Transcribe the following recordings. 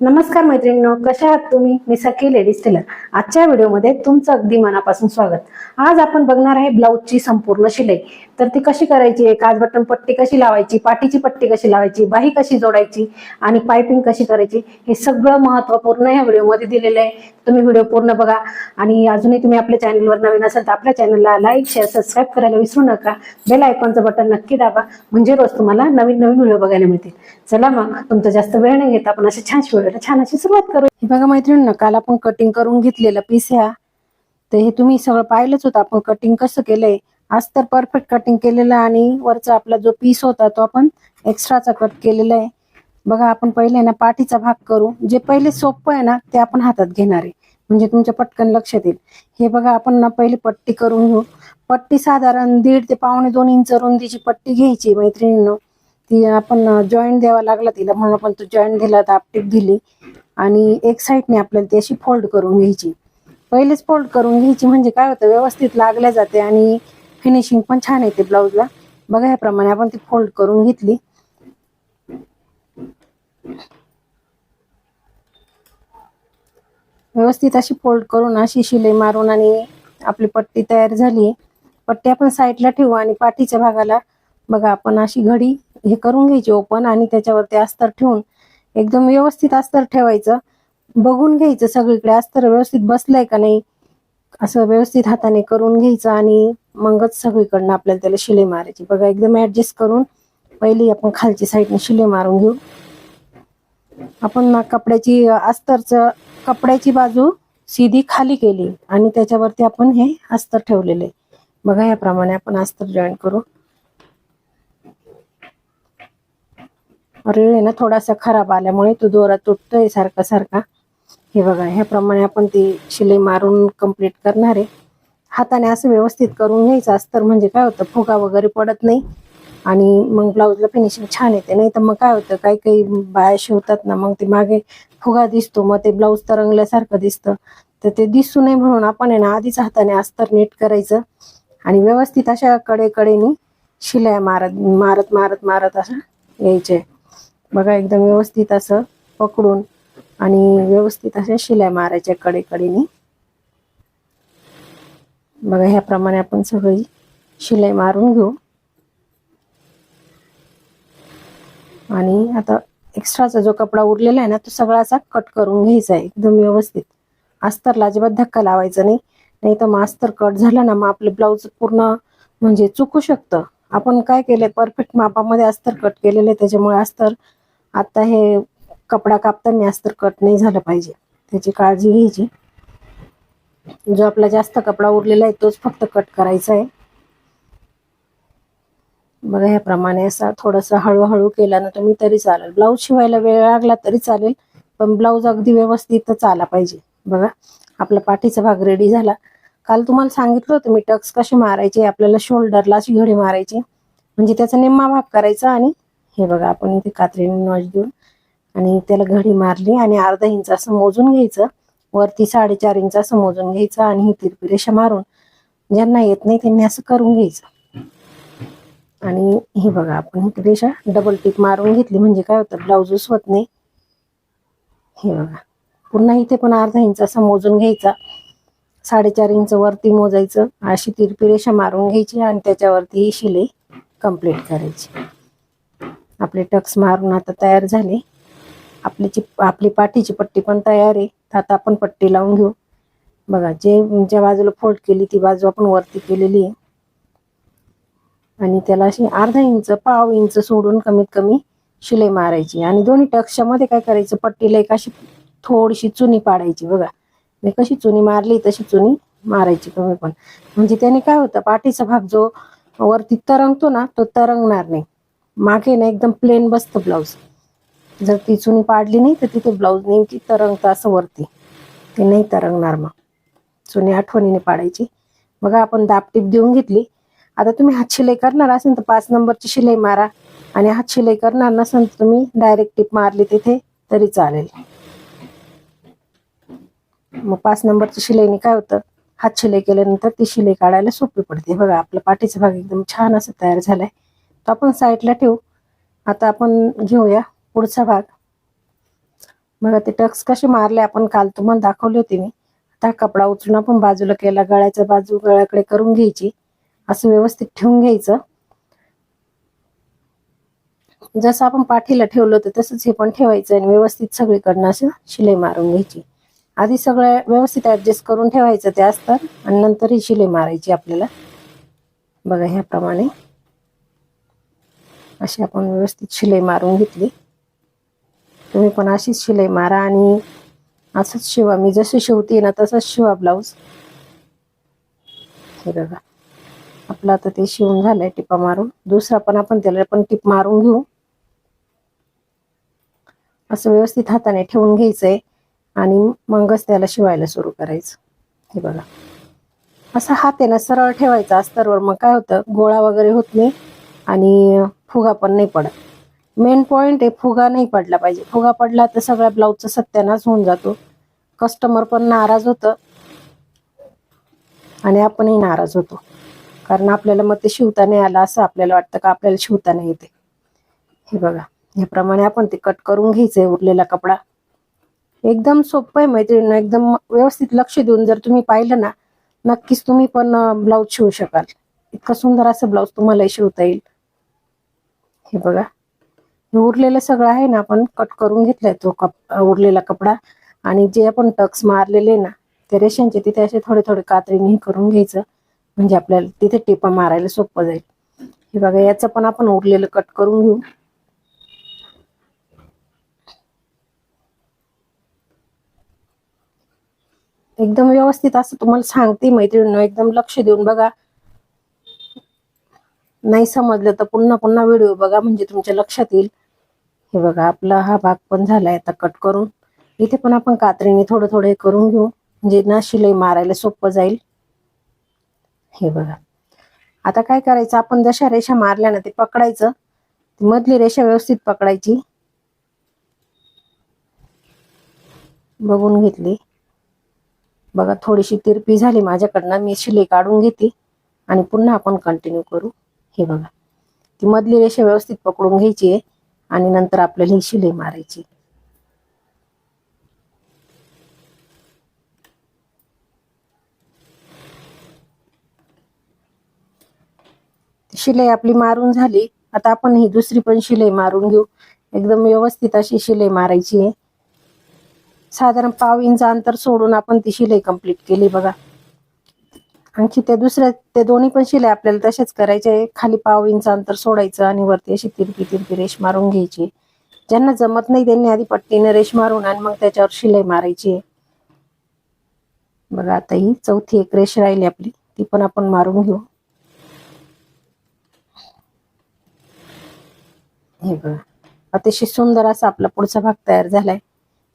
नमस्कार मैत्रिणींनो कशा आहात तुम्ही? मी सखी लेडीज टेलर आजच्या व्हिडिओमध्ये तुमचं अगदी मनापासून स्वागत. आज आपण बघणार आहे ब्लाऊजची संपूर्ण शिलाई. तर ती कशी करायची? काज बटन पट्टी कशी लावायची? पाठीची पट्टी कशी लावायची? बाही कशी जोडायची? आणि पायपिंग कशी करायची? हे सगळं महत्त्वपूर्ण या व्हिडिओमध्ये दिलेलं आहे. तुम्ही व्हिडिओ पूर्ण बघा. आणि अजूनही तुम्ही आपल्या चॅनलवर नवीन असाल तर आपल्या चॅनलला लाईक शेअर सबस्क्राईब करायला विसरू नका. बेल आयकॉनचं बटन नक्की दाबा. म्हणजे रोज तुम्हाला नवीन नवीन व्हिडिओ बघायला मिळतील. चला मग तुमचा जास्त वेळ नाही घेत. आपण असे छान व्हिडिओला छान अशी सुरुवात करू. हे बघा मैत्रिणींना काल आपण कटिंग करून घेतलेलं पीस ह्या. तर हे तुम्ही सगळं पाहिलंच होतं. आपण कटिंग कसं केलंय? आज तर परफेक्ट कटिंग केलेलं आहे आणि वरचा आपला जो पीस होता तो आपण एक्स्ट्राचा कट केलेला आहे. बघा आपण पहिले ना पाठीचा भाग करू. जे पहिले सोपं आहे ना ते आपण हातात घेणार आहे. म्हणजे तुमच्या पटकन लक्षात येईल. हे बघा आपण ना पहिली पट्टी करून घेऊ. पट्टी साधारण दीड ते पावणे दोन इंच रुंदीची पट्टी घ्यायची मैत्रिणीनं. ती आपण जॉईंट द्यावा लागला तिला म्हणून आपण तो जॉईंट दिला तर आपटीप दिली. आणि एक साईडने आपल्याला ती अशी फोल्ड करून घ्यायची. पहिलेच फोल्ड करून घ्यायची म्हणजे काय होतं व्यवस्थित लागल्या जाते आणि फिनिशिंग पण छान येते ब्लाऊजला बघा ह्याप्रमाणे आपण ती फोल्ड करून घेतली. व्यवस्थित अशी फोल्ड करून अशी शिलाई मारून आणि आपली पट्टी तयार झाली पट्टी आपण साईडला ठेवू आणि पाठीच्या भागाला बघा आपण अशी घडी हे करून घ्यायची ओपन आणि त्याच्यावरती अस्तर ठेवून एकदम व्यवस्थित अस्तर ठेवायचं. बघून घ्यायचं सगळीकडे. अस्तर व्यवस्थित बसलंय का नाही? असं व्यवस्थित हाताने करून घ्यायचं आणि मगच सगळीकडनं आपल्याला त्याला शिलाई मारायची. बघा एकदम ऍडजस्ट करून पहिली आपण खालची साईडने शिलाई मारून घेऊ. आपण ना कपड्याची अस्तरचं कपड्याची बाजू सीधी खाली केली आणि त्याच्यावरती आपण हे अस्तर ठेवलेले. बघा याप्रमाणे आपण अस्तर जॉईन करू. रेळ आहे ना थोडासा खराब आल्यामुळे तो दोरा तुटतोय सारखा सारखा. हे बघा ह्याप्रमाणे आपण ती शिलाई मारून कंप्लीट करणार आहे. हाताने असं व्यवस्थित करून घ्यायचं अस्तर म्हणजे काय होतं फुगा वगैरे पडत नाही. आणि मग ब्लाऊजला फिनिशिंग छान येते नाही तर मग काय होतं काही काही बाया शिवतात ना मग ते मागे फुगा दिसतो मग ते ब्लाऊज तरंगल्यासारखं दिसतं. तर ते दिसू नये म्हणून आपण आहे ना आधीच हाताने अस्तर नीट करायचं. आणि व्यवस्थित अशा कडेकडेनी शिलाया मारत मारत मारत मारत असं यायचे. बघा एकदम व्यवस्थित असं पकडून आणि व्यवस्थित अशा शिलाई मारायच्या कडेकडेने. बघा ह्याप्रमाणे आपण सगळी शिलाई मारून घेऊ. आणि आता एक्स्ट्राचा जो कपडा उरलेला आहे ना तो सगळा असा कट करून घ्यायचा आहे एकदम व्यवस्थित. अस्तरला अजिबात धक्का लावायचा नाही. नाही तर मग अस्तर कट झाला ना मग आपले ब्लाऊज पूर्ण म्हणजे चुकू शकतं. आपण काय केलंय परफेक्ट मापामध्ये अस्तर कट केलेलं आहे त्याच्यामुळे अस्तर आता हे कपडा कापताना अस्तर कट नाही झालं पाहिजे. त्याची काळजी घ्यायची. जो आपला जास्त कपडा उरलेला आहे तोच फक्त कट करायचा आहे. बघा ह्याप्रमाणे असा थोडंसं हळूहळू केला ना तुम्ही तरी चालेल. ब्लाऊज शिवायला वेळ लागला तरी चालेल पण ब्लाऊज अगदी व्यवस्थितच आला पाहिजे. बघा आपला पाठीचा भाग रेडी झाला. काल तुम्हाला सांगितलं होतं मी टक्स कसे मारायचे आपल्याला शोल्डरला अशी घडी मारायची. म्हणजे त्याचा निम्मा भाग करायचा आणि हे बघा आपण इथे कात्रीने नॉच देऊन आणि त्याला घडी मारली आणि अर्धा इंच असं मोजून घ्यायचं. वरती साडेचार इंच असं मोजून घ्यायचं आणि ही तिरपी रेषा मारून ज्यांना येत नाही त्यांनी असं करून घ्यायचं. आणि हे बघा आपण ही रेषा डबल टिक मारून घेतली. म्हणजे काय होतं ब्लाऊज उसवत नाही. हे बघा पुन्हा इथे पण अर्धा इंच असं मोजून घ्यायचा. साडेचार इंच वरती मोजायचं. अशी तिरपी रेषा मारून घ्यायची आणि त्याच्यावरती ही शिलाई कंप्लीट करायची. आपले टक्स मारून आता तयार झाले. आपली आपली पाठीची पट्टी पण तयार आहे. तर आता आपण पट्टी लावून घेऊ. बघा जे ज्या बाजूला फोल्ड केली ती बाजू आपण वरती केलेली आहे. आणि त्याला अशी अर्धा इंच पाव इंच सोडून कमीत कमी शिलाई मारायची. आणि दोन्ही टक्सच्यामध्ये काय करायचं? पट्टीला एक अशी थोडीशी चुनी पाडायची. बघा मी कशी चुनी मारली तशी चुनी मारायची कमी पण. म्हणजे त्याने काय होतं? पाठीचा भाग जो वरती तरंगतो ना तो तरंगणार नाही. मागे ना एकदम प्लेन बसतं ब्लाऊज जर ती चुनी पाडली नाही तर तिथे ब्लाऊज नेमकी तरंगतं असं वरती. ते नाही तरंगणार मग. चुनी आठवणीने पाडायची. बघा आपण दापटीप देऊन घेतली. आता तुम्ही हात शिलाई करणार असेल तर पाच नंबरची शिलाई मारा. आणि हात शिलाई करणार नसेल तर तुम्ही डायरेक्ट टिप मारली तिथे तरी चालेल. मग पाच नंबरची शिलाईने काय होतं? हात शिलाई केल्यानंतर ती शिलाई काढायला सोपी पडते. बघा आपला पाठीचा भाग एकदम छान असं तयार झालाय. तो आपण साईडला ठेवू. आता आपण घेऊया. पुढचा भाग. बघा ते टक्स कसे मारले आपण काल तुम्हाला दाखवले होते मी. आता कपडा उचलून आपण बाजूला केला गळ्याच्या बाजू गळ्याकडे करून घ्यायची. असं व्यवस्थित ठेवून घ्यायचं. जसं आपण पाठीला ठेवलं होतं तसंच हे पण ठेवायचं आणि व्यवस्थित सगळीकडनं असं शिलाई मारून घ्यायची. आधी सगळं व्यवस्थित ऍडजस्ट करून ठेवायचं ते असतं आणि नंतर ही शिलाई मारायची आपल्याला. बघा ह्याप्रमाणे अशी आपण व्यवस्थित शिलाई मारून घेतली. तुम्ही पण अशीच शिलाई मारा आणि असंच शिवा. मी जसं शिवते ना तसंच शिवा ब्लाऊज. हे बघा. आपलं आता ते शिवून झालंय टिपा मारून. दुसरा पण आपण त्याला पण टिप मारून घेऊ. असं व्यवस्थित हाताने ठेवून घ्यायचंय आणि मगच त्याला शिवायला सुरू करायचं. हे बघा. असा हात आहे ना सरळ ठेवायचा अस्तरवर मग काय होतं? गोळा वगैरे होत नाही आणि फुगा पण नाही पडत. मेन पॉइंट आहे फुगा नाही पडला पाहिजे. फुगा पडला तर सगळ्या ब्लाऊजचा सत्यानाश होऊन जातो. कस्टमर पण नाराज होतं. आणि आपणही नाराज होतो. कारण आपल्याला मग ते शिवता नाही आलं असं आपल्याला वाटतं का आपल्याला शिवता नाही येते. हे बघा ह्याप्रमाणे आपण ते कट करून घ्यायचंय उरलेला कपडा. एकदम सोपं आहे मैत्रिणी एकदम व्यवस्थित लक्ष देऊन जर तुम्ही पाहिलं ना नक्कीच तुम्ही पण ब्लाऊज शिवू शकाल. इतकं सुंदर असं ब्लाऊज तुम्हालाही शिवता येईल. हे बघा. उरलेलं सगळं आहे ना आपण कट करून घेतलाय तो कप उरलेला कपडा. आणि जे आपण टक्स मारलेले ना ते रेषांचे तिथे असे थोडे थोडे कात्रीने हे करून घ्यायचं. म्हणजे आपल्याला तिथे टिपा मारायला सोपं जाईल. हे बघा याचं पण आपण उरलेलं कट करून घेऊ. एकदम व्यवस्थित असं तुम्हाला सांगते मैत्रिणीनं एकदम लक्ष देऊन बघा. नाही समजलं तर पुन्हा पुन्हा व्हिडिओ बघा म्हणजे तुमच्या लक्षात येईल. हे बघा आपला हा भाग पण झालाय आता कट करून. इथे पण आपण कात्रीने थोडं थोडं हे करून घेऊ. म्हणजे ना शिलाई मारायला सोपं जाईल. हे बघा. आता काय करायचं? आपण जशा रेषा मारल्या ना ते पकडायचं. मधली रेषा व्यवस्थित पकडायची. बघून घेतली. बघा थोडीशी तिरपी झाली माझ्याकडनं. मी शिलाई काढून घेते आणि पुन्हा आपण कंटिन्यू करू. हे बघा. ती मधली रेषा व्यवस्थित पकडून घ्यायची आहे. आणि नंतर आपल्याला ही शिलाई मारायची. शिलाई आपली मारून झाली. आता आपण ही दुसरी पण शिलाई मारून घेऊ. एकदम व्यवस्थित अशी शिलाई मारायची आहे. साधारण पाव इंच अंतर सोडून आपण ती शिलाई कंप्लीट केली बघा. आणखी त्या दुसऱ्या ते दोन्ही पण शिलाई आपल्याला तशाच करायचे. खाली पाव इंच अंतर सोडायचं आणि वरती अशी तिरपी तिरपी रेश मारून घ्यायची. ज्यांना जमत नाही त्यांनी आधी पट्टीने रेश मारून आणि मग त्याच्यावर शिलाई मारायची. बघा आता ही चौथी एक रेश राहिली आपली. ती पण आपण मारून घेऊ. हे बघा. अतिशय सुंदर असा आपला पुढचा भाग तयार झालाय.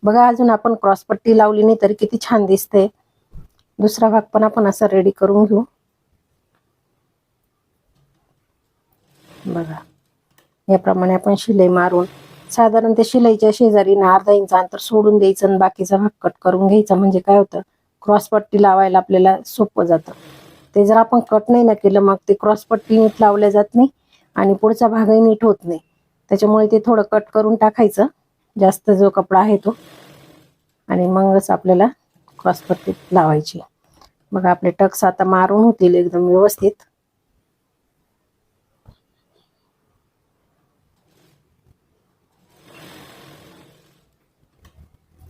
बघा अजून आपण क्रॉस पट्टी लावली नाही तरी किती छान दिसते. दुसरा भाग पण आपण असा रेडी करून घेऊ. बघा. याप्रमाणे आपण शिलाई मारून साधारण त्या शिलाईच्या शेजारी ना अर्धा इंच अंतर सोडून द्यायचं आणि बाकीचा भाग कट करून घ्यायचा. म्हणजे काय होतं? क्रॉसपट्टी लावायला आपल्याला सोपं जातं. ते जर आपण कट नाही ना केलं मग ते क्रॉसपट्टी नीट लावल्या जात नाही आणि पुढचा भागही नीट होत नाही. त्याच्यामुळे ते थोडं कट करून टाकायचं. जास्त जो कपडा आहे तो. आणि मगच आपल्याला क्रॉसपट्टी लावायची. बघा आपले टक्स आता मारून होतील एकदम व्यवस्थित.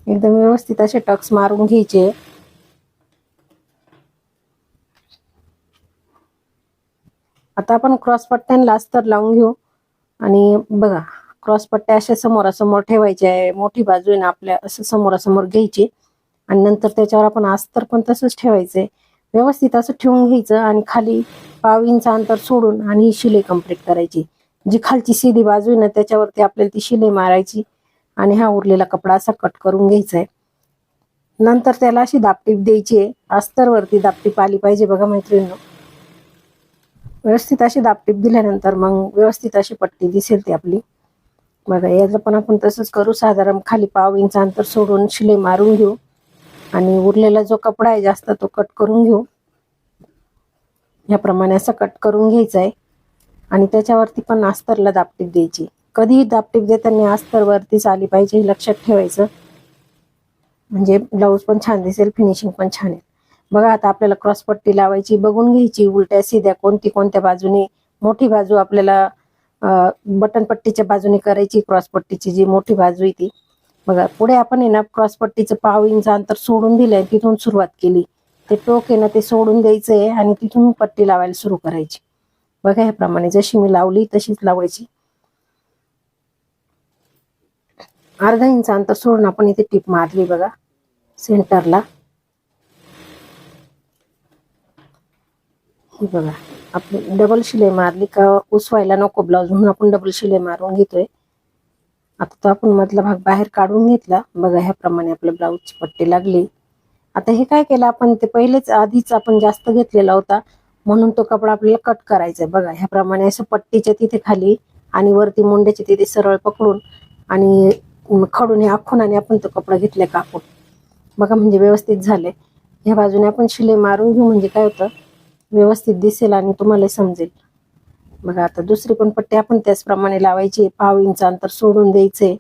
एकदम व्यवस्थित असे टक्स मारून घ्यायचे. आता आपण क्रॉस पट्ट्यांना अस्तर लावून घेऊ. आणि बघा क्रॉस पट्ट्या अशा समोरासमोर ठेवायच्या आहे. मोठी बाजू आहे ना आपल्या असं समोरासमोर घ्यायची. आणि नंतर त्याच्यावर आपण अस्तर पण तसंच ठेवायचंय व्यवस्थित असं ठेवून घ्यायचं आणि खाली पाव इंच अंतर सोडून आणि ही शिलाई कंप्लीट करायची. जी खालची सीधी बाजू आहे ना त्याच्यावरती आपल्याला ती शिलाई मारायची आणि हा उरलेला कपडा असा कट करून घ्यायचा आहे. नंतर त्याला अशी दापटीप द्यायची आहे. अस्तरवरती दापटीप आली पाहिजे बघा मैत्रिणींनो. व्यवस्थित अशी दापटीप दिल्यानंतर मग व्यवस्थित अशी पट्टी दिसेल ती आपली. बघा याचं पण आपण तसंच करू. साधारण खाली पाव इंच अंतर सोडून शिलाई मारून घेऊ. आणि उरलेला जो कपडा आहे जास्त तो कट करून घेऊ. याप्रमाणे असं कट करून घ्यायचं आहे आणि त्याच्यावरती पण अस्तरला दापटीप द्यायची. कधीही दापटीप देताना आस्तरवरतीच आली पाहिजे हे लक्षात ठेवायचं. म्हणजे ब्लाऊज पण छान दिसेल फिनिशिंग पण छान आहे. बघा आता आपल्याला क्रॉस पट्टी लावायची बघून घ्यायची उलट्या सिध्या कोणती कोणत्या बाजूने. मोठी बाजू आपल्याला बटन पट्टीच्या बाजूने करायची क्रॉस पट्टीची जी मोठी बाजू आहे ती. बघा पुढे आपण आहे ना क्रॉस पट्टीचं पाव इंच अंतर सोडून दिलंय तिथून सुरुवात केली. ते टोक आहे ना ते सोडून द्यायचंय आणि तिथून पट्टी लावायला सुरू करायची. बघा ह्याप्रमाणे जशी मी लावली तशीच लावायची. अर्धा इंच अंतर सोडून आपण इथे टीप मारली बघा सेंटरला. हे बघा आपली डबल शिलाई मारली का उसवायला नको ब्लाऊज म्हणून आपण डबल शिलाई मारून घेतोय. आता तो आपण मधला भाग बाहेर काढून घेतला. बघा ह्याप्रमाणे आपल्या ब्लाऊजची पट्टी लागली. आता हे काय केलं आपण? ते पहिलेच आधीच आपण जास्त घेतलेला होता. म्हणून तो कपडा आपल्याला कट करायचा आहे बघा ह्याप्रमाणे असं पट्टीच्या तिथे खाली आणि वरती मुंड्याच्या तिथे सरळ पकडून आणि खडून हे आखून आणि आपण तो कपडा घेतलाय कापून. बघा म्हणजे व्यवस्थित झाले ह्या बाजूने आपण शिले मारून घेऊ म्हणजे काय होतं? व्यवस्थित दिसेल आणि तुम्हाला समजेल. बघा आता दुसरी पण पट्टी आपण त्याचप्रमाणे लावायची पाव इंच अंतर सोडून द्यायचंय.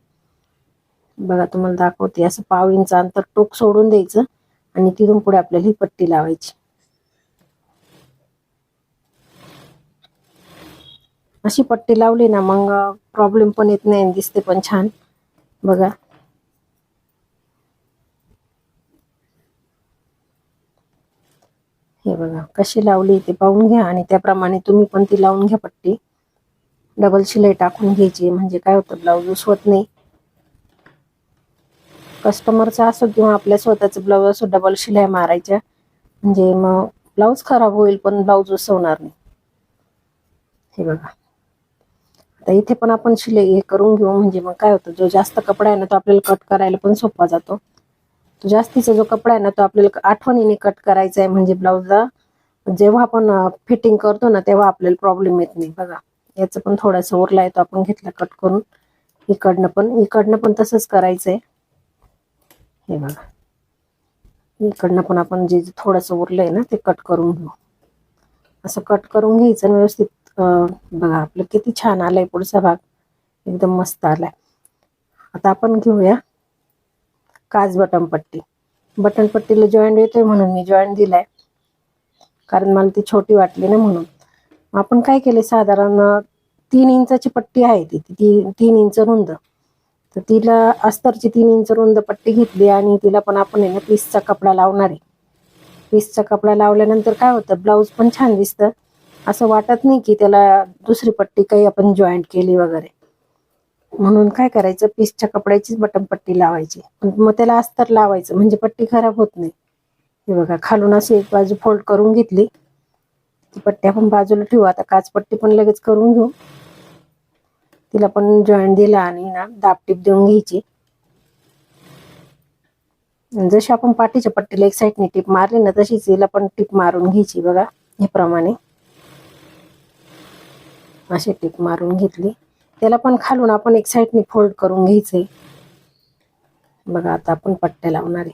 बघा तुम्हाला दाखवते. असं पाव इंच अंतर टोक सोडून द्यायचं आणि तिथून पुढे आपल्याला ही पट्टी लावायची. अशी पट्टी लावली ना मग प्रॉब्लेम पण येत नाही दिसते पण छान. बघा. हे बघा कशी लावली ते पाहून घ्या आणि त्याप्रमाणे तुम्ही पण ती लावून घ्या पट्टी. डबल शिलाई टाकून घ्यायची म्हणजे काय होतं ब्लाऊज उसवत नाही. कस्टमरचा असो किंवा आपल्या स्वतःचं ब्लाऊज असो डबल शिलाई मारायच्या. म्हणजे मग ब्लाऊज खराब होईल पण ब्लाऊज उसवणार नाही. हे बघा. आता इथे पण आपण शिलाई हे करून घेऊ म्हणजे मग काय होतं जो जास्त कपडा आहे ना तो आपल्याला कट करायला पण सोपा जातो. जास्तीचा जो कपडा आहे ना तो आपल्याला आठवणीने कट करायचा आहे म्हणजे ब्लाऊजला जेव्हा आपण फिटिंग करतो ना तेव्हा आपल्याला प्रॉब्लेम येत नाही. बघा याचं पण थोडासा उरला आहे तो आपण घेतला कट करून. इकडनं पण इकडनं पण तसंच करायचंय. हे बघा. इकडनं पण आपण जे थोडंसं उरलंय ना ते कट करून घेऊ. असं कट करून घ्यायचं आणि व्यवस्थित बघा आपलं किती छान आलंय पुढचा भाग. एकदम मस्त आलाय. आता आपण घेऊया. काच बटन पट्टी. बटन पट्टीला जॉईंट येतोय म्हणून मी जॉईंट दिलाय. कारण मला ती छोटी वाटली ना म्हणून. आपण काय केले साधारण तीन इंचाची पट्टी आहे ती. ती तीन इंच रुंद. तर तिला अस्तरची तीन इंच रुंद पट्टी घेतली आणि तिला पण आपण आहे ना पीसचा कपडा लावणार आहे. पीसचा कपडा लावल्यानंतर काय होतं ब्लाऊज पण छान दिसतं. असं वाटत नाही की त्याला दुसरी पट्टी काही आपण जॉईंट केली वगैरे. म्हणून काय करायचं? पीसच्या कपड्याचीच बटन पट्टी लावायची. मग त्याला अस्तर लावायचं. म्हणजे पट्टी खराब होत नाही. हे बघा खालून अशी एक बाजू फोल्ड करून घेतली. ती पट्टी आपण बाजूला ठेवू. आता काच पट्टी पण लगेच करून घेऊ. तिला पण जॉईंट दिला आणि ना दाबटीप देऊन घ्यायची. जशी आपण पाठीच्या पट्टीला एक साईडने टीप मारली ना तशीच हिला पण टीप मारून घ्यायची बघा ह्याप्रमाणे अशी टीप मारून घेतली. त्याला पण खालून आपण एक साईडने फोल्ड करून घ्यायचंय. बघा आता आपण पट्ट्या लावणार आहे.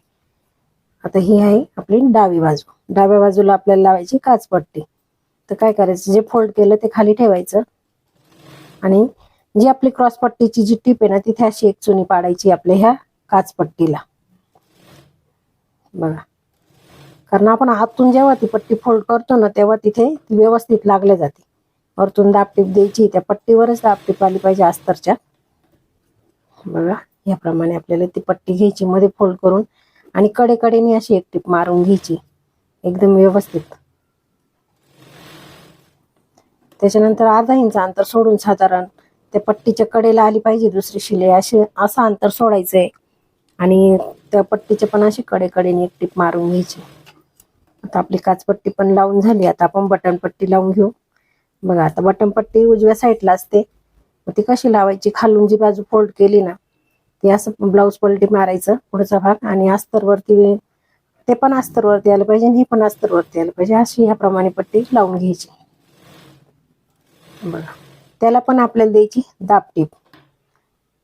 आता ही आहे आपली डावी बाजू. डाव्या बाजूला आपल्याला लावायची काच पट्टी. तर काय करायचं जे फोल्ड केलं ते खाली ठेवायचं. आणि जी आपली क्रॉस पट्टीची जी टीप आहे ना तिथे अशी एक चुनी पाडायची आपल्या ह्या काच पट्टीला. बघा. कारण आपण आतून जेव्हा ती पट्टी फोल्ड करतो ना तेव्हा तिथे ती व्यवस्थित लागल्या जाते. वरतून दाबटीप द्यायची त्या पट्टीवरच दाबटीप आली पाहिजे अस्तरच्या. बघा याप्रमाणे आपल्याला ती पट्टी घ्यायची मध्ये फोल्ड करून आणि कडेकडेने अशी एक टीप मारून घ्यायची एकदम व्यवस्थित. त्याच्यानंतर अर्धा इंच अंतर सोडून साधारण त्या पट्टीच्या कडेला आली पाहिजे दुसरी शिलाई असे असं अंतर सोडायचंय. आणि त्या पट्टीचे पण अशी कडेकडेने एक टीप मारून घ्यायची. आता आपली काचपट्टी पण लावून झाली आता आपण बटन पट्टी लावून घेऊ. बघा आता बटन पट्टी उजव्या साईडला असते. ती कशी लावायची? खालून जी बाजू फोल्ड केली ना ती असं ब्लाऊज पलटी मारायचं पुढचा भाग आणि अस्तरवरती ते पण अस्तरवरती आलं पाहिजे आणि हे पण अस्तरवरती आलं पाहिजे. अशी ह्याप्रमाणे पट्टी लावून घ्यायची. बघा त्याला पण आपल्याला द्यायची दापटीप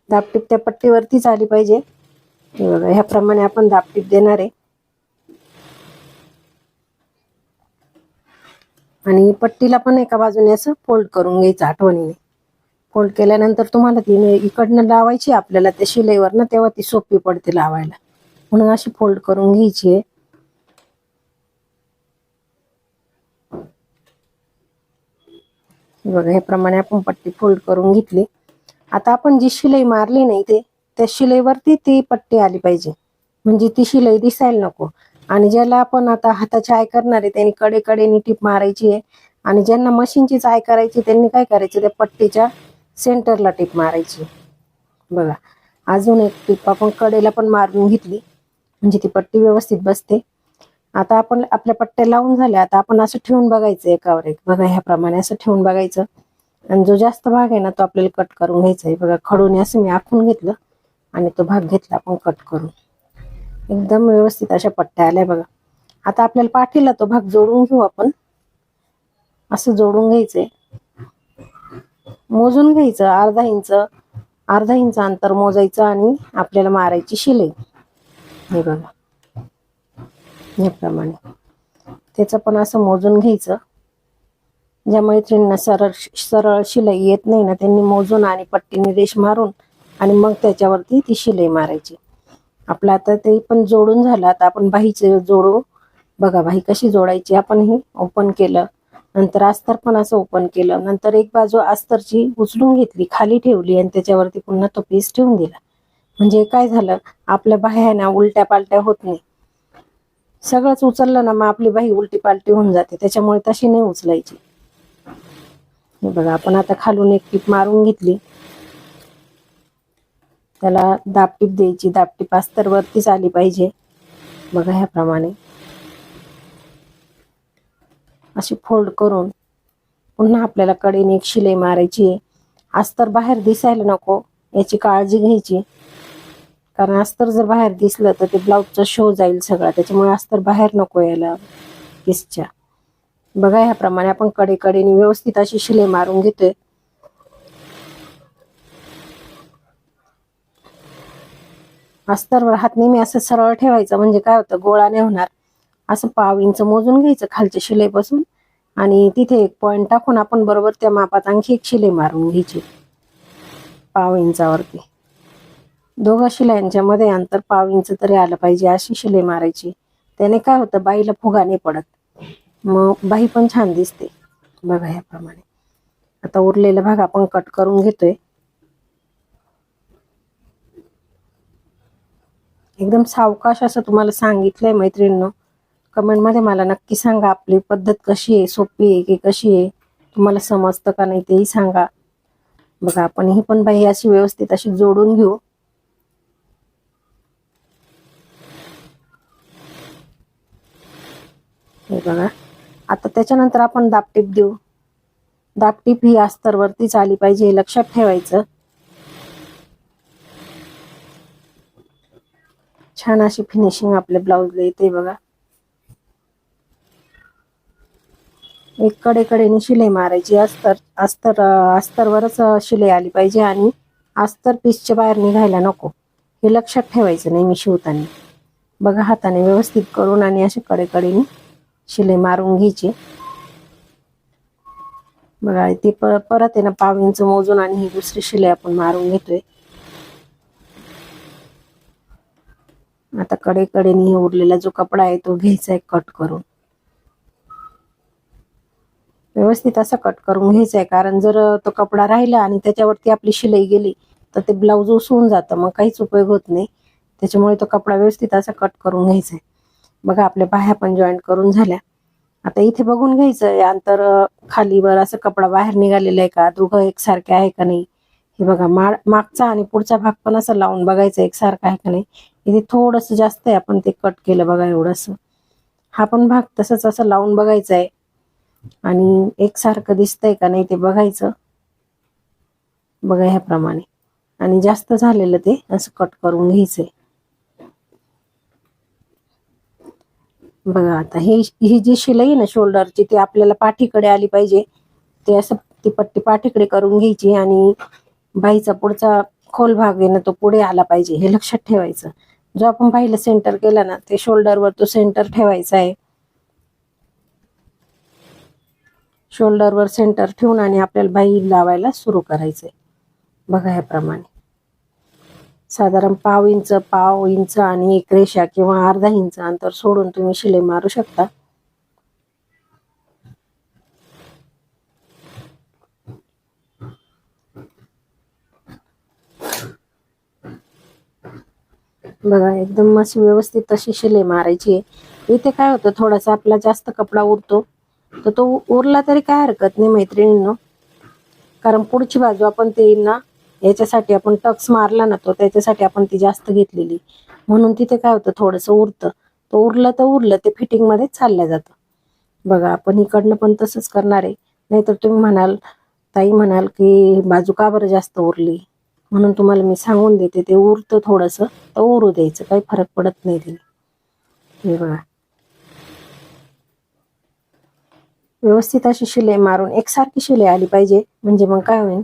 दापटीप त्या पट्टीवरतीच आली पाहिजे. बघा ह्याप्रमाणे आपण दापटीप देणार आहे. आणि पट्टीला पण एका बाजूने असं फोल्ड करून घ्यायचं आठवणीने. फोल्ड केल्यानंतर तुम्हाला ती इकडनं लावायची आपल्याला त्या शिलाईवर ना तेव्हा ती सोपी पडते लावायला. म्हणून अशी फोल्ड करून घ्यायची आहे. बघा हे प्रमाणे आपण पट्टी फोल्ड करून घेतली. आता आपण जी शिलाई मारली नाही ते त्या शिलाईवरती ती पट्टी आली पाहिजे. म्हणजे ती शिलाई दिसायला नको. आणि ज्याला आपण आता हाताची आय करणार आहे त्यांनी कडे कडेनी टीप मारायची आहे. आणि ज्यांना मशीनचीच आय करायची त्यांनी काय करायचं त्या पट्टीच्या सेंटरला टीप मारायची बघा अजून एक टीप आपण कडेला पण मारून घेतली. म्हणजे ती पट्टी व्यवस्थित बसते. आता आपण आपल्या पट्ट्या लावून झाल्या आता आपण असं ठेवून बघायचं एकावर एक. बघा ह्याप्रमाणे असं ठेवून बघायचं. आणि जो जास्त भाग आहे ना तो आपल्याला कट करून घ्यायचा आहे. बघा खडून असं मी आखून घेतलं आणि तो भाग घेतला आपण कट करून. एकदम व्यवस्थित अशा पट्ट्या आल्या बघा. आता आपल्याला पाठीला तो भाग जोडून घेऊ आपण. असं जोडून घ्यायचंय. मोजून घ्यायचं अर्धा इंच अर्धा इंच अंतर मोजायचं आणि आपल्याला मारायची शिलाई. हे बघा. याप्रमाणे त्याचं पण असं मोजून घ्यायचं. ज्या मैत्रिणींना सरळ सरळ शिलाई येत नाही ना त्यांनी मोजून आणि पट्टीने रेश मारून आणि मग त्याच्यावरती ती शिलाई मारायची. आपलं आता ते पण जोडून झालं. आता आपण बाहीचे जोडू. बघा बाही कशी जोडायची. आपण ही ओपन केलं. नंतर अस्तर पण असं ओपन केलं. नंतर एक बाजू अस्तरची उचलून घेतली. खाली ठेवली आणि त्याच्यावरती पुन्हा तो पीस ठेवून दिला. म्हणजे काय झालं? आपल्या बाह्या ना उलट्या पालट्या होत नाही. सगळंच उचललं ना मग आपली बाही उलटी पालटी होऊन जाते. त्याच्यामुळे तशी नाही उचलायची. हे बघा आपण आता खालून एक टीप मारून घेतली. त्याला दाबटीप द्यायची. दाबटीप अस्तर वरतीच आली पाहिजे. बघा ह्याप्रमाणे. अशी फोल्ड करून पुन्हा आपल्याला कडेने एक शिलाई मारायची. आहे अस्तर बाहेर दिसायला नको. याची काळजी घ्यायची. कारण अस्तर जर बाहेर दिसलं तर ते ब्लाऊजचा शो जाईल सगळा. त्याच्यामुळे अस्तर बाहेर नको यायला किसच्या. बघा ह्याप्रमाणे आपण कडे कडेने व्यवस्थित अशी शिलाई मारून घेतोय. अस्तरवर हात नेहमी असं सरळ ठेवायचं म्हणजे काय होतं गोळा नाही होणार. असं पाव इंच मोजून घ्यायचं खालच्या शिलाईपासून आणि तिथे एक पॉइंट टाकून आपण बरोबर त्या मापात आणखी एक शिलाई मारून घ्यायची. पाव इंचावरती. दोघं शिलायांच्या मध्ये अंतर पाव इंच तरी आलं पाहिजे अशी शिलाई मारायची. त्याने काय होतं बाईला फुगा नाही पडत. मग बाई पण छान दिसते. बघा ह्याप्रमाणे आता उरलेला भाग आपण कट करून घेतोय. एकदम सावकाश असं तुम्हाला सांगितलंय मैत्रिणीनं. कमेंटमध्ये मला नक्की सांगा आपली पद्धत कशी आहे सोपी आहे की कशी आहे? तुम्हाला समजतं का नाही तेही सांगा. बघा आपण ही पण बाई अशी व्यवस्थित अशी जोडून घेऊ. हे बघा. आता त्याच्यानंतर आपण दापटीप देऊ. दापटीप ही अस्तरवरतीच आली पाहिजे हे लक्षात ठेवायचं. छान अशी फिनिशिंग आपल्या ब्लाऊजला येते बघा. एक कडे कडेने शिलाई मारायची. अस्तर अस्तर अस्तरवरच शिलाई आली पाहिजे आणि अस्तर पीसच्या बाहेर निघायला नको. हे लक्षात ठेवायचं नाही मी शिवताना. बघा हाताने व्यवस्थित करून आणि असे कडे कडेने शिलाई मारून घ्यायची. बघा ते परत आहे ना पाव इंच मोजून आणि ही दुसरी शिलाई आपण मारून घेतोय. आता कडे कडेने उरलेला जो कपडा आहे तो घ्यायचा आहे कट करून. व्यवस्थित असा कट करून घ्यायचा आहे कारण जर तो कपडा राहिला आणि त्याच्यावरती आपली शिलाई गेली तर ते ब्लाऊज उसवून जातं मग काहीच उपयोग होत नाही. त्याच्यामुळे तो कपडा व्यवस्थित असा कट करून घ्यायचा आहे. बघा आपल्या बाह्या पण जॉईंट करून झाल्या. आता इथे बघून घ्यायचं अंतर खालीवर असं कपडा बाहेर निघालेला आहे का? दोघं एकसारखे आहे का नाही? हे बघा मागचा आणि पुढचा भाग पण असं लावून बघायचं एकसारखा आहे का नाही? इथे थोडस जास्त आहे आपण ते कट केलं बघा एवढस. हा पण भाग तसंच असं लावून बघायचा आहे आणि एकसारखं दिसतंय का नाही ते बघायचं. बघा ह्याप्रमाणे. आणि जास्त झालेलं ते असं कट करून घ्यायचंय. बघा आता ही ही जी शिलाई ना शोल्डरची ती आपल्याला पाठीकडे आली पाहिजे. ते असं ती पट्टी पाठीकडे करून घ्यायची आणि बाईचा पुढचा खोल भाग आहे ना तो पुढे आला पाहिजे. हे लक्षात ठेवायचं. जो आपण बाईला सेंटर केला ना ते शोल्डरवर तो सेंटर ठेवायचा आहे. शोल्डरवर सेंटर ठेवून आणि आपल्याला बाई लावायला सुरू करायचंय. बघा ह्याप्रमाणे. साधारण पाव इंच पाव इंच आणि एक रेषा किंवा अर्धा इंच अंतर सोडून तुम्ही शिलाई मारू शकता. बघा एकदम अशी व्यवस्थित तशी शिलाई मारायची आहे. इथे काय होतं थोडासा आपला जास्त कपडा उरतो. तर तो उरला तरी काय हरकत नाही मैत्रिणींनो. कारण पुढची बाजू आपण ते ना याच्यासाठी आपण टक्स मारला ना तो त्याच्यासाठी आपण ती जास्त घेतलेली. म्हणून तिथे काय होतं थोडंसं उरतं. तो उरलं तर उरलं ते फिटिंगमध्येच चाललं जातं. बघा आपण इकडनं पण तसंच करणार आहे. नाहीतर तुम्ही म्हणाल ताई म्हणाल की बाजू का बरं जास्त उरली? म्हणून तुम्हाला मी सांगून देते ते उरतं थोडंसं तर उरू द्यायचं काही फरक पडत नाही ते हे बघा. व्यवस्थित अशी शिलाई मारून एकसारखी शिलाई आली पाहिजे म्हणजे मग काय होईल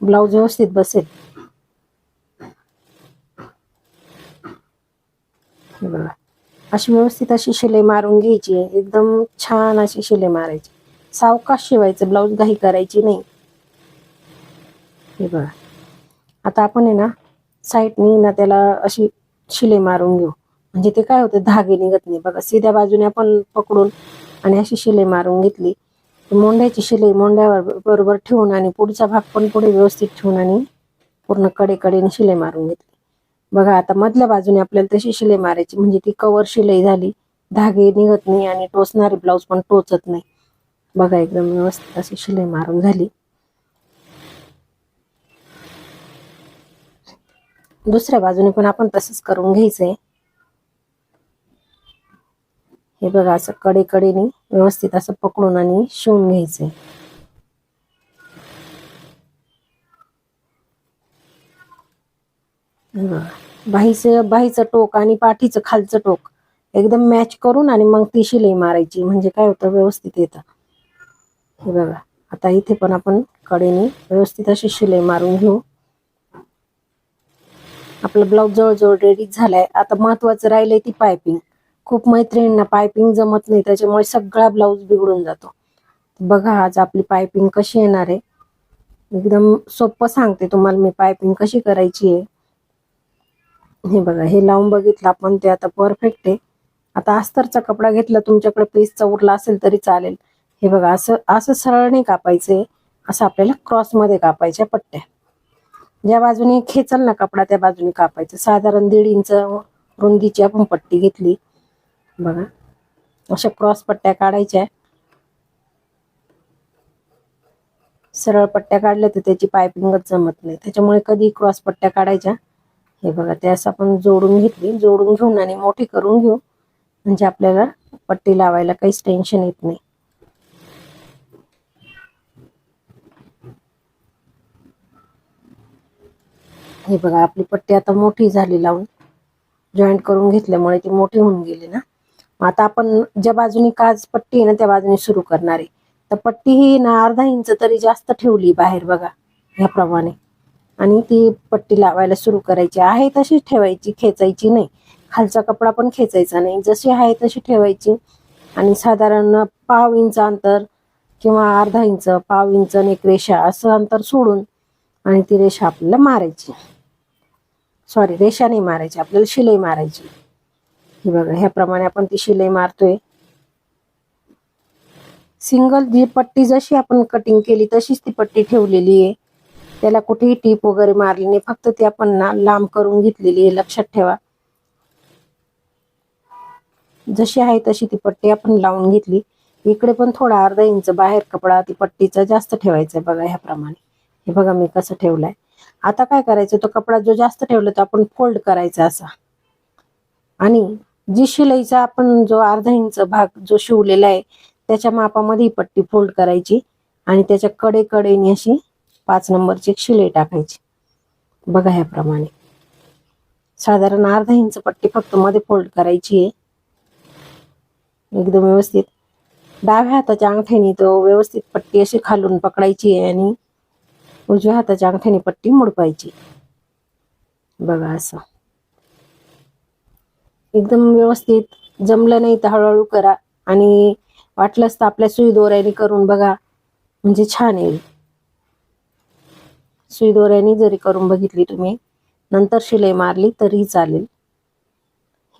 ब्लाऊज व्यवस्थित बसेल. हे बघा. अशी व्यवस्थित अशी शिलाई मारून घ्यायची आहे एकदम छान अशी शिलाई मारायची. सावकाश शिवायचं ब्लाऊज घाई करायची नाही. हे बघा. आता आपण आहे ना साईडनी ना त्याला अशी शिले मारून घेऊ. म्हणजे ते काय होतं धागे निघत नाही. बघा सीध्या बाजूने आपण पकडून आणि अशी शिलाई मारून घेतली. मोंड्याची शिलाई मोंड्यावर बरोबर ठेवून आणि पुढचा भाग पण पुढे व्यवस्थित ठेवून आणि पूर्ण कडेकडेने शिलाई मारून घेतली. बघा आता मधल्या बाजूने आपल्याला तशी शिलाई मारायची. म्हणजे ती कवर शिलाई झाली. धागे निघत नाही आणि टोचणारे ब्लाऊज पण टोचत नाही. बघा एकदम व्यवस्थित अशी शिलाई मारून झाली. दुसऱ्या बाजूने पण आपण तसंच करून घ्यायचंय. हे बघा असं कडे कडेने व्यवस्थित असं पकडून आणि शिवून घ्यायचंय. हे बघा बाहीचं बाहीचं टोक आणि पाठीचं खालचं टोक एकदम मॅच करून आणि मग ती शिलाई मारायची. म्हणजे काय होतं व्यवस्थित येतं. हे बघा आता इथे पण आपण कडेने व्यवस्थित अशी शिलाई मारून घेऊ. आपला ब्लाऊज जवळजवळ रेडी झालाय. आता महत्वाचं राहिलंय ती पायपिंग खूप मैत्रिणींना पायपिंग जमत नाही त्याच्यामुळे सगळा ब्लाऊज बिघडून जातो. बघा आज आपली पायपिंग कशी येणार आहे. एकदम सोपं सांगते तुम्हाला मी पायपिंग कशी करायची आहे. हे बघा हे लावून बघितलं आपण ते आता परफेक्ट आहे. आता अस्तरचा कपडा घेतला तुमच्याकडे पीसचा उरला असेल तरी चालेल. हे बघा असं असं सरळ नाही कापायचंय. असं आपल्याला क्रॉसमध्ये कापायच्या पट्ट्या. ज्या बाजूने खेचल ना कपडा त्या बाजूने कापायचं. साधारण दीड इंच रुंदीची आपण पट्टी घेतली. बघा. अशा क्रॉस पट्ट्या काढायच्या. सरळ पट्ट्या काढल्या तर त्याची पायपिंगच जमत नाही. त्याच्यामुळे कधी क्रॉस पट्ट्या काढायच्या? हे बघा त्यास आपण जोडून घेतली. जोडून घेऊन आणि मोठी करून घेऊ. म्हणजे आपल्याला पट्टी लावायला काहीच टेन्शन येत नाही. हे बघा आपली पट्टी आता मोठी झाली लावून. जॉईंट करून घेतल्यामुळे ती मोठी होऊन गेली ना. आता आपण ज्या बाजूनी काज पट्टी आहे ना त्या बाजूने सुरू करणार आहे. तर पट्टी ही ना अर्धा इंच तरी जास्त ठेवली बाहेर बघा ह्याप्रमाणे. आणि ती पट्टी लावायला सुरू करायची. आहे तशीच ठेवायची खेचायची नाही. खालचा कपडा पण खेचायचा नाही. जशी आहे तशी ठेवायची. आणि साधारण पाव इंच अंतर किंवा अर्धा इंच पाव इंच एक रेषा असं अंतर सोडून आणि ती रेषा आपल्याला मारायची. सॉरी रेषा नाही मारायची आपल्याला शिलाई मारायची. हे बघा ह्याप्रमाणे आपण ती शिलाई मारतोय. सिंगल जी पट्टी जशी आपण कटिंग केली तशीच ती पट्टी ठेवलेली आहे. त्याला कुठेही टीप वगैरे मारली नाही फक्त ती आपण ना लांब करून घेतलेली आहे. लक्षात ठेवा. जशी आहे तशी ती पट्टी आपण लावून घेतली. इकडे पण थोडा अर्धा इंच बाहेर कपडा ती पट्टीचा जास्त ठेवायचा आहे बघा ह्याप्रमाणे. हे बघा मी कसं ठेवलंय. आता काय करायचं? तो कपडा जो जास्त ठेवला तो आपण फोल्ड करायचा असा. आणि जी शिलाईचा आपण जो अर्धा इंच भाग जो शिवलेला आहे त्याच्या मापामध्ये ही पट्टी फोल्ड करायची आणि त्याच्या कडे कडेने अशी पाच नंबरची एक शिलाई टाकायची. बघा ह्याप्रमाणे. साधारण अर्धा इंच पट्टी फक्त मध्ये फोल्ड करायची आहे. एकदम व्यवस्थित. डाव्या हाताच्या अंगठ्याने तो व्यवस्थित पट्टी अशी खालून पकडायची आहे आणि उजव्या हाताच्या अंगठ्याने पट्टी मुडपायची. बघा असं. एकदम व्यवस्थित. जमलं नाही तर हळूहळू करा. आणि वाटलंच तर आपल्या सुई दोऱ्याने करून बघा. म्हणजे छान येईल सुई दोऱ्याने जरी करून बघितली तुम्ही नंतर शिलाई मारली तरी चालेल.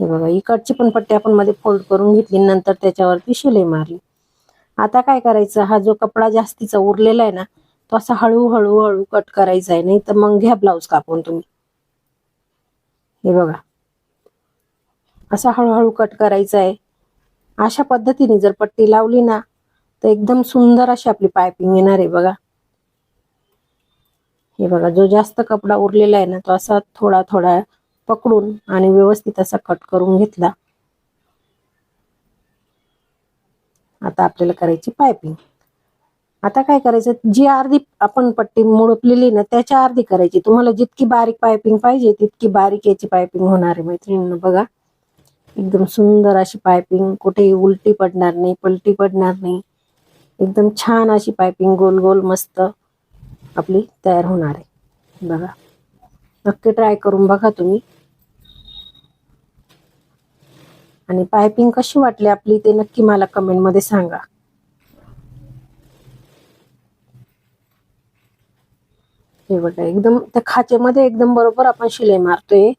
हे बघा इकडची पण पट्टी आपण मध्ये फोल्ड करून घेतली नंतर त्याच्यावरती शिलाई मारली. आता काय करायचं? हा जो कपडा जास्तीचा उरलेला आहे ना तो असा हळूहळू हळू कट करायचा आहे. नाही तर मग घ्या ब्लाऊज कापून तुम्ही. हे बघा. असा हळूहळू कट करायचा आहे. अशा पद्धतीने जर पट्टी लावली ना तर एकदम सुंदर अशी आपली पायपिंग येणार आहे बघा. हे बघा जो जास्त कपडा उरलेला आहे ना तो असा थोडा थोडा पकडून आणि व्यवस्थित असा कट करून घेतला. आता आपल्याला करायची पायपिंग आता काय करायचं? जी अर्धी आपण पट्टी मोडपलेली ना त्याच्या अर्धी करायची. तुम्हाला जितकी बारीक पायपिंग पाहिजे तितकी बारीक याची पायपिंग होणार आहे मैत्रिणींना बघा. एकदम सुंदर अशी पायपिंग कुठेही उलटी पडणार नाही पलटी पडणार नाही. एकदम छान अशी पायपिंग गोल गोल मस्त आपली तयार होणार आहे. बघा. नक्की ट्राय करून बघा तुम्ही. आणि पायपिंग कशी वाटली आपली ते नक्की मला कमेंटमध्ये सांगा. हे बघा एकदम त्या खाचेमध्ये एकदम बरोबर आपण शिलाई मारतोय.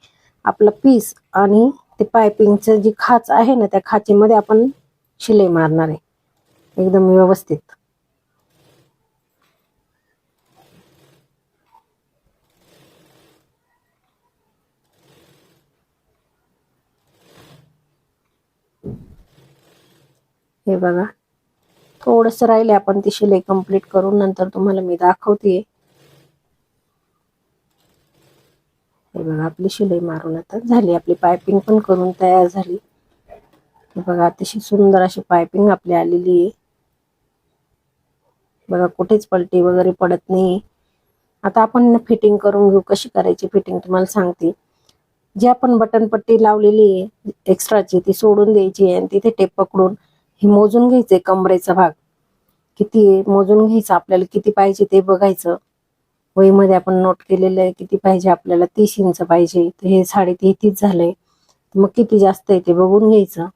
आपला पीस आणि ते पायपिंगचं जी खाच आहे ना त्या खाचेमध्ये आपण शिलाई मारणार आहे. एकदम व्यवस्थित. हे बघा थोडस राहिले आपण ती शिलाई कंप्लीट करून नंतर तुम्हाला मी दाखवते हे बघा आपली शिलाई मारून आता झाली. आपली पायपिंग पण करून तयार झाली. हे बघा अतिशय सुंदर अशी पायपिंग आपली आलेली आहे. बघा कुठेच पलटी वगैरे पडत नाही आता आपण फिटिंग करून घेऊ. कशी करायची फिटिंग तुम्हाला सांगते. जी आपण बटन पट्टी लावलेली आहे एक्स्ट्राची ती सोडून द्यायची आणि तिथे टेप पकडून हे मोजून घ्यायचंय कमरेचा भाग. किती आहे मोजून घ्यायचं आपल्याला किती पाहिजे ते बघायचं. वहीमध्ये आपण नोट केलेलं आहे किती पाहिजे आपल्याला तीस इंच पाहिजे. तर हे साडे तेहतीस झालंय. मग किती जास्त आहे ते बघून घ्यायचं.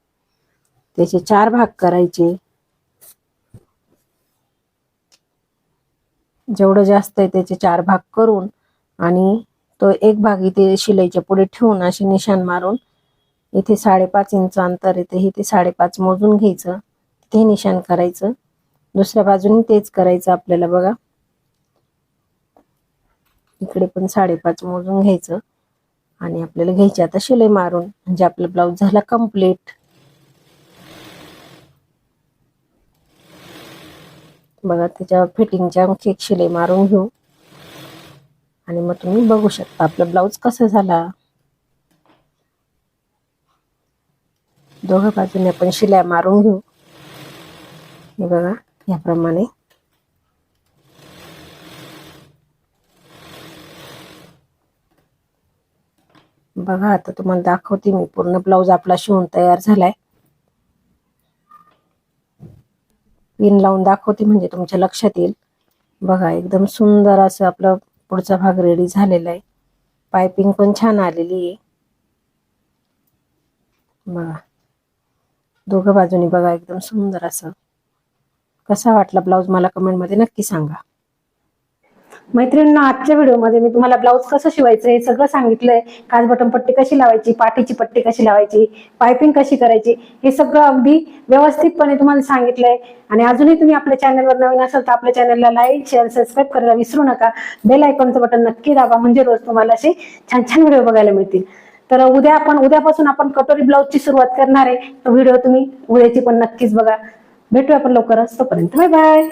त्याचे चार भाग करायचे. जेवढं जास्त आहे त्याचे चार भाग करून आणि तो एक भाग इथे शिलाईच्या पुढे ठेवून असे निशाण मारून इथे साडेपाच इंच अंतर येते इथे साडेपाच मोजून घ्यायचं. तिथे निशाण करायचं. दुसऱ्या बाजूने तेच करायचं आपल्याला बघा. इकडे पण साडेपाच मोजून घ्यायचं. आणि आपल्याला घ्यायची आता शिलाई मारून. म्हणजे आपला ब्लाऊज झाला कंप्लीट. बघा त्याच्यावर फिटिंगच्या आणखी एक शिलाई मारून घेऊ. आणि मग तुम्ही बघू शकता आपला ब्लाऊज कसा झाला. दोघं बाजूने आपण शिलाई मारून घेऊ. हे बघा याप्रमाणे. बघा आता तुम्हाला दाखवते मी. पूर्ण ब्लाऊज आपला शिवून तयार झालाय. पिन लावून दाखवते म्हणजे तुमच्या लक्षात येईल. बघा एकदम सुंदर असं आपलं पुढचा भाग रेडी झालेला आहे. पायपिंग पण छान आलेली आहे. बघा. दोघं बाजूनी बघा एकदम सुंदर असं. कसा वाटला ब्लाऊज मला कमेंटमध्ये नक्की सांगा. मैत्रिणींना आजच्या व्हिडिओमध्ये मी तुम्हाला ब्लाऊज कसं शिवायचं हे सगळं सांगितलंय. काच बटन पट्टी कशी लावायची पाठीची पट्टी कशी लावायची पायपिंग कशी करायची हे सगळं अगदी व्यवस्थितपणे तुम्हाला सांगितलंय. आणि अजूनही तुम्ही आपल्या चॅनलवर नवीन असाल तर आपल्या चॅनलला लाईक शेअर सबस्क्राईब करायला विसरू नका. बेल आयकॉनचं बटन नक्की दाबा म्हणजे रोज तुम्हाला असे छान छान व्हिडिओ बघायला मिळतील. तर उद्या आपण उद्यापासून आपण कटोरी ब्लाऊजची सुरुवात करणार आहे. तो व्हिडिओ तुम्ही उद्याची पण नक्कीच बघा. भेटूया आपण लवकरच तोपर्यंत बाय बाय.